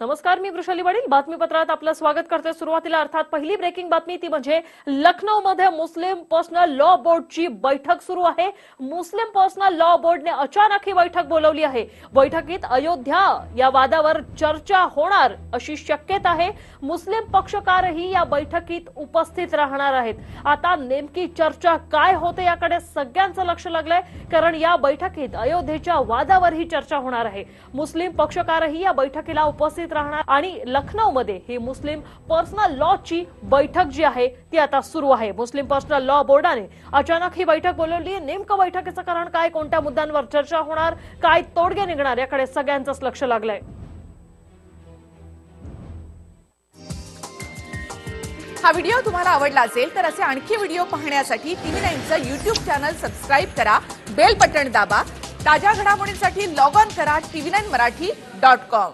नमस्कार मी वृषाली वडील. बातमीपत्रात आपलं स्वागत करते सुरुवातीला. अर्थात पहिली ब्रेकिंग बातमी ती म्हणजे लखनौ मध्ये मुस्लिम पर्सनल लॉ बोर्डची बैठक सुरू आहे. मुस्लिम पर्सनल लॉ बोर्डने अचानक ही बैठक बोलवली आहे. बैठकीत अयोध्या या वादावर चर्चा होणार अशी शक्यता आहे. मुस्लिम पक्षकारही या बैठकीत उपस्थित राहणार आहेत. आता नेमकी चर्चा काय होते याकडे सगळ्यांचं लक्ष लागलंय कारण या बैठकीत अयोध्येच्या वादावर ही चर्चा होणार आहे. मुस्लिम पक्षकारही या बैठकीला उपस्थित राहणार आणि लखनौ मध्ये ही मुस्लिम पर्सनल लॉ ची बैठक जी आहे ती आता सुरू आहे. मुस्लिम पर्सनल लॉ बोर्डाने अचानक ही बैठक बोलवली. नेमकं बैठकीचं कारण काय? कोणत्या मुद्द्यांवर चर्चा होणार? काय तोडगे निघणार? याकडे सगळ्यांचंच लक्ष लागलंय. हा व्हिडिओ तुम्हाला आवडला असेल तर असे आणखी व्हिडिओ पाहण्यासाठी टीव्ही नाईनचं युट्यूब चॅनल सबस्क्राईब करा. बेल बटन दाबा. ताज्या घडामोडींसाठी लॉग ऑन करा. TV nine Marathi dot com